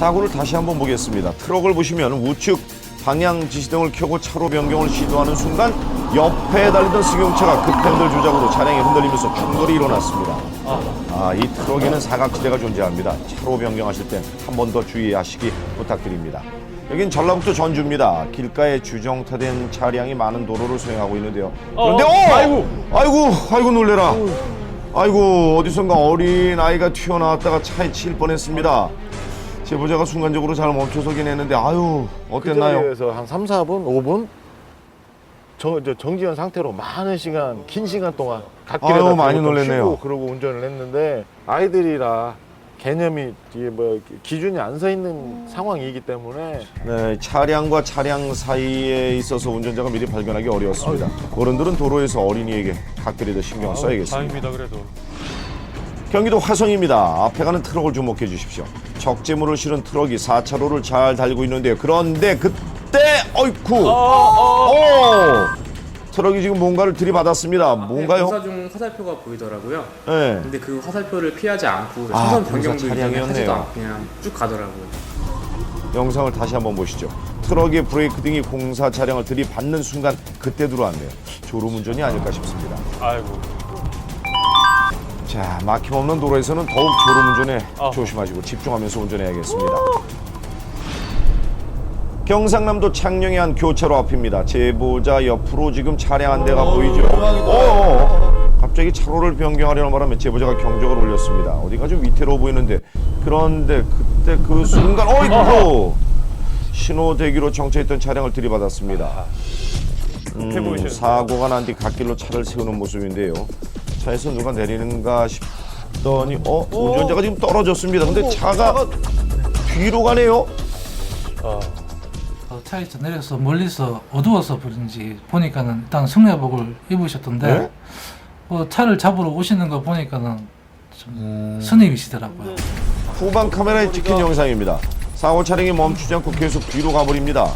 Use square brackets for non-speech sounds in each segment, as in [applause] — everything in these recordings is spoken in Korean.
사고를 다시 한번 보겠습니다. 트럭을 보시면 우측 방향 지시등을 켜고 차로 변경을 시도하는 순간 옆에 달리던 승용차가 급핸들 조작으로 차량이 흔들리면서 충돌이 일어났습니다. 아, 이 트럭에는 사각지대가 존재합니다. 차로 변경하실 땐 한 번 더 주의하시기 부탁드립니다. 여긴 전라북도 전주입니다. 길가에 주정차된 차량이 많은 도로를 수행하고 있는데요. 그런데 어, 아이고, 아이고, 아이고 놀래라. 아이고 어디선가 어린 아이가 튀어나왔다가 차에 칠 뻔했습니다. 제보자가 순간적으로 잘 멈춰서긴 했는데 아유 그 어땠나요? 자리에서 한 3, 4분, 5분 정, 저 정지한 상태로 많은 시간, 긴 시간 동안 갓길에다 아유, 많이 놀랬네요. 쉬고 그러고 운전을 했는데 아이들이라 개념이 이게 뭐 기준이 안 서 있는 상황이기 때문에 네, 차량과 차량 사이에 있어서 운전자가 미리 발견하기 어려웠습니다. 어른들은 도로에서 어린이에게 각별히 더 신경 을 써야겠습니다. 다행입니다 그래도. 경기도 화성입니다. 앞에 가는 트럭을 주목해 주십시오. 적재물을 실은 트럭이 4차로를 잘 달리고 있는데요. 그런데 그때 어이쿠 오! 트럭이 지금 뭔가를 들이받았습니다. 뭔가요? 공사 중 화살표가 보이더라고요. 네. 근데 그 화살표를 피하지 않고 아, 차선 공사 변경도 차량이었네요. 하지도 않고 그냥 쭉 가더라고요. 영상을 다시 한번 보시죠. 트럭의 브레이크 등이 공사 차량을 들이받는 순간 그때 들어왔네요. 졸음운전이 아닐까 싶습니다. 아이고. 자, 막힘없는 도로에서는 더욱 졸음운전에 아. 조심하시고 집중하면서 운전해야겠습니다. 경상남도 창녕의 한 교차로 앞입니다. 제보자 옆으로 지금 차량 한 대가 보이죠. 어, 갑자기 차로를 변경하려는 바람에 제보자가 경적을 올렸습니다. 어디가 좀 위태로워 보이는데 그런데 그때 그 순간 어이구 신호 대기로 정체했던 차량을 들이받았습니다. 급해 음? 사고가 난 뒤 갓길로 차를 세우는 모습인데요. 차에서 누가 내리는가 싶더니 어 운전자가 지금 떨어졌습니다. 근데 차가 뒤로 가네요. 어. 어, 차에서 내려서 멀리서 어두워서 그런지 보니까는 일단 성내복을 입으셨던데 네? 어, 차를 잡으러 오시는 거 보니까는 좀 스님이시더라고요. 후방 카메라에 찍힌 영상입니다. 사고 차량이 멈추지 않고 계속 뒤로 가버립니다.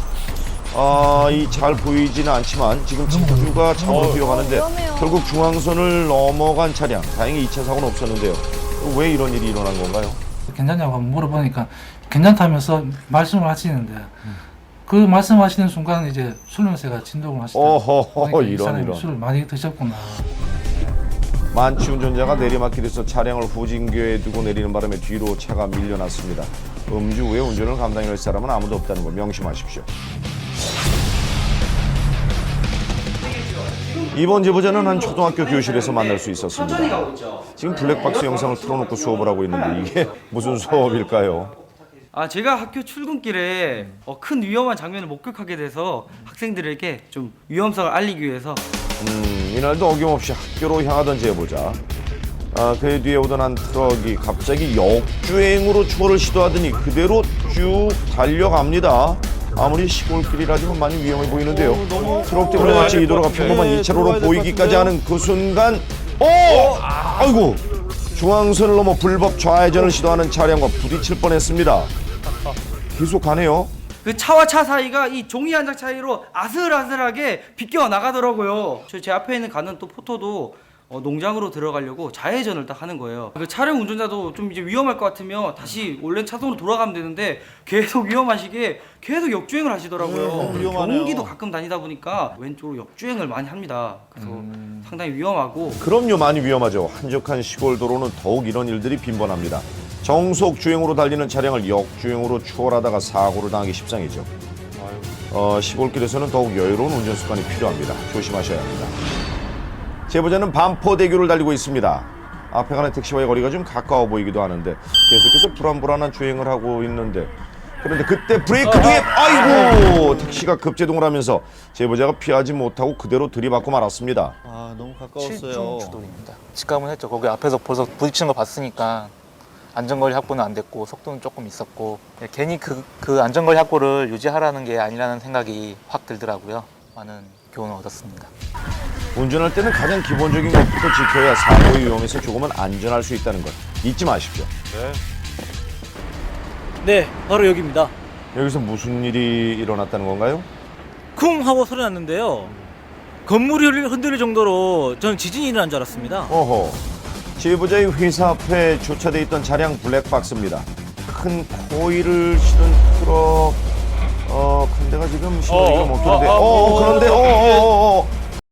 아, 이 잘 보이지는 않지만 지금 차주가 차로 뒤로 가는데 결국 중앙선을 넘어간 차량. 다행히 2차 사고는 없었는데요. 왜 이런 일이 일어난 건가요? 괜찮냐고 물어보니까 괜찮다면서 말씀을 하시는데 그 말씀하시는 순간 이제 술 냄새가 진동을 하시더라고요. 어허허 그러니까 이 이런 사람이 이런. 술을 많이 드셨구나. 만취 운전자가 내리막길에서 차량을 후진교에 두고 내리는 바람에 뒤로 차가 밀려났습니다. 음주 후에 운전을 감당할 사람은 아무도 없다는 걸 명심하십시오. 이번 제보자는 한 초등학교 교실에서 만날 수 있었습니다. 지금 블랙박스 영상을 틀어놓고 수업을 하고 있는데 이게 [laughs] 무슨 수업일까요? 아 제가 학교 출근길에 어, 큰 위험한 장면을 목격하게 돼서 학생들에게 좀 위험성을 알리기 위해서 음, 이날도 어김없이 학교로 향하던 제보자. 아, 그 뒤에 오던 한 트럭이 갑자기 역주행으로 추월을 시도하더니 그대로 쭉 달려갑니다. 아무리 시골길이라지만 많이 위험해 보이는데요. 트럭 때문에 마치 이 도로가 평범한 네, 2차로로 들어가야 될것 보이기까지? 하는 그 순간, 어! 아이고! 중앙선을 넘어 불법 좌회전을 시도하는 차량과 부딪힐 뻔했습니다. 계속 가네요. 그 차와 차 사이가 이 종이 한 장 차이로 아슬아슬하게 비껴 나가더라고요. 저 제 앞에 있는 가는 또 포토도 어, 농장으로 들어가려고 좌회전을 딱 하는 거예요. 그 차량 운전자도 좀 이제 위험할 것 같으면 다시 원래 차선으로 돌아가면 되는데 계속 [laughs] 위험하시게 계속 역주행을 하시더라고요. 음, 위험하네요. 경기도 가끔 다니다 보니까 왼쪽으로 역주행을 많이 합니다. 그래서 상당히 위험하고 그럼요 많이 위험하죠 한적한 시골 도로는 더욱 이런 일들이 빈번합니다 정속 주행으로 달리는 차량을 역주행으로 추월하다가 사고를 당하기 십상이죠 어, 시골길에서는 더욱 여유로운 운전 습관이 필요합니다 조심하셔야 합니다 제보자는 반포대교를 달리고 있습니다 앞에 가는 택시와의 거리가 좀 가까워 보이기도 하는데 계속해서 불안불안한 주행을 하고 있는데 그런데 그때 브레이크 등에 아이고 택시가 급제동을 하면서 제보자가 피하지 못하고 그대로 들이받고 말았습니다 아 너무 가까웠어요. 주돌입니다. 직감은 했죠. 거기 앞에서 벌써 부딪히는 거 봤으니까 안전거리 확보는 안 됐고 속도는 조금 있었고 예, 괜히 그, 그 안전거리 확보를 유지하라는 게 아니라는 생각이 확 들더라고요. 많은 교훈을 얻었습니다. 운전할 때는 가장 기본적인 것부터 지켜야 사고의 위험에서 조금은 안전할 수 있다는 것 잊지 마십시오. 네. 네, 바로 여기입니다. 여기서 무슨 일이 일어났다는 건가요? 쿵 하고 소리 났는데요. 건물이 흔들- 흔들릴 정도로 저는 지진이 일어난 줄 알았습니다. 어허. 제보자의 회사 앞에 주차돼 있던 차량 블랙박스입니다. 큰 코일을 실은 트럭 어, 큰 데가 지금 신호위가 어, 못 끄는데 어, 어, 어, 어, 그런데 어, 어,